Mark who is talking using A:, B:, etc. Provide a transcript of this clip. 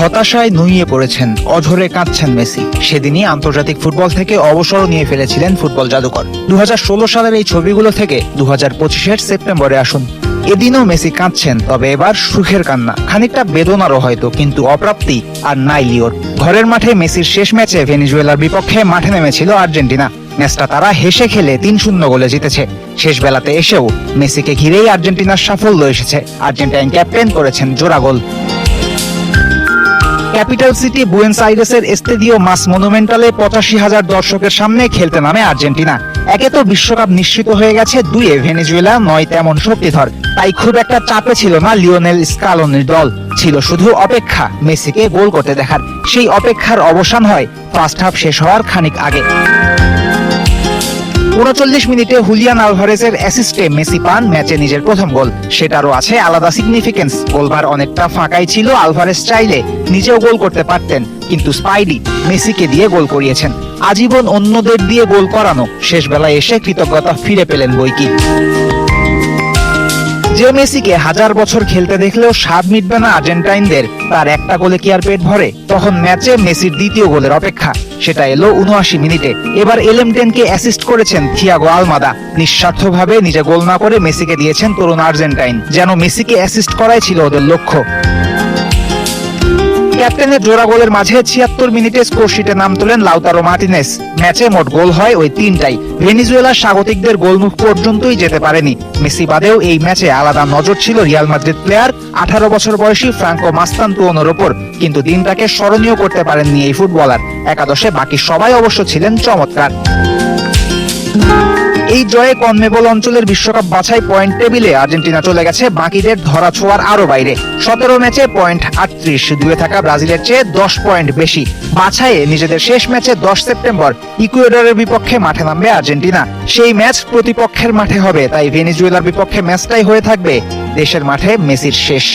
A: হতাশায় নুইয়ে পড়েছেন, অঝরে কাঁদছেন মেসি। সেদিনই আন্তর্জাতিক ফুটবল থেকে অবসর নিয়ে ফেলেছিলেন ফুটবল জাদুকর। দু হাজার ষোলো সালের এই ছবিগুলো থেকে দু হাজার সেপ্টেম্বরে আসুন। এদিনও মেসি কাঁদছেন, তবে এবার সুখের কান্না। খানিকটা বেদনারও হয়তো, কিন্তু অপ্রাপ্তি আর নাই লিওর। ঘরের মাঠে মেসির শেষ ম্যাচে ভেনিজুয়েলার বিপক্ষে মাঠে নেমেছিল আর্জেন্টিনা। ম্যাচটা তারা হেসে খেলে তিন শূন্য গোলে জিতেছে। শেষ বেলাতে এসেও মেসিকে ঘিরেই আর্জেন্টিনার সাফল্য এসেছে। আর্জেন্টাইন ক্যাপ্টেন করেছেন জোড়া গোল। ক্যাপিটাল সিটি, বুয়েন্স আইরেসের এস্তেদিও মাস মনুমেন্টালে পঁচাশি হাজার দর্শকের সামনে খেলতে নামে আর্জেন্টিনা। একে তো বিশ্বকাপ নিশ্চিত হয়ে গেছে দুয়ে ভেনেজুয়েলা নয় তেমন শক্তিধর। তাই খুব একটা চাপে ছিল না লিওনেল স্কালোনির দল। ছিল শুধু অপেক্ষা, মেসিকে গোল করতে দেখার। সেই অপেক্ষার অবসান হয় ফার্স্ট হাফ শেষ হওয়ার খানিক আগে। উনচল্লিশ মিনিটে হুলিয়ান আলভারেজের অ্যাসিস্টে মেসি পান ম্যাচে নিজের প্রথম গোল। সেটারও আছে আলাদা সিগনিফিকেন্স গোলবার অনেকটা ফাঁকাই ছিল আলভারেজ চাইলে নিজেও গোল করতে পারতেন, কিন্তু স্পাইডি মেসিকে দিয়ে গোল করিয়েছেন। আজীবন অন্যদের দিয়ে গোল করানো শেষ বেলায় এসে কৃতজ্ঞতা ফিরে পেলেন বইকি যে মেসিকে হাজার বছর খেলতে দেখলেও স্বাদ মিটবে না আর্জেন্টাইনদের। তার একটা গোলে কি আর পেট ভরে? তখন ম্যাচে মেসির দ্বিতীয় গোলের অপেক্ষা। সেটা এলো উনআশি মিনিটে। এবার এলেমটেনকে অ্যাসিস্ট করেছেন থিয়াগো আলমাদা। নিঃস্বার্থভাবে নিজে গোল না করে মেসিকে দিয়েছেন তরুণ আর্জেন্টাইন, যেন মেসিকে অ্যাসিস্ট করাই ছিল ওদের লক্ষ্য। ক্যাপ্টেনের জোড়া গোলের মাঝে ছিয়াত্তর মিনিটে স্কোরশিটে নাম তোলেন লাউতারো মার্টিনেস। ম্যাচে মোট গোল হয় ওই তিনটাই। ভেনিজুয়েলার স্বাগতিকদের গোলমুখ পর্যন্তই যেতে পারেনি। মেসি বাদেও এই ম্যাচে আলাদা নজর ছিল রিয়াল মাদ্রিদ প্লেয়ার আঠারো বছর বয়সী ফ্রাঙ্কো মাস্তান্তুয়নোর ওপর। কিন্তু দিনটাকে স্মরণীয় করতে পারেননি এই ফুটবলার। একাদশে বাকি সবাই অবশ্য ছিলেন চমৎকার। এই জয়ে কনমেবল অঞ্চলের বিশ্বকাপ বাছাই পয়েন্ট টেবিলে আর্জেন্টিনা চলে গেছে বাকিদের ধরা ছোঁয়ার আরও বাইরে। সতেরো ম্যাচে পয়েন্ট আটত্রিশ, দুয়ে থাকা ব্রাজিলের চেয়ে দশ পয়েন্ট বেশি। বাছাইয়ে নিজেদের শেষ ম্যাচে দশ সেপ্টেম্বর ইকুয়েডরের বিপক্ষে মাঠে নামবে আর্জেন্টিনা। সেই ম্যাচ প্রতিপক্ষের মাঠে হবে, তাই ভেনিজুয়েলার বিপক্ষে ম্যাচটাই হয়ে থাকবে দেশের মাঠে মেসির শেষ।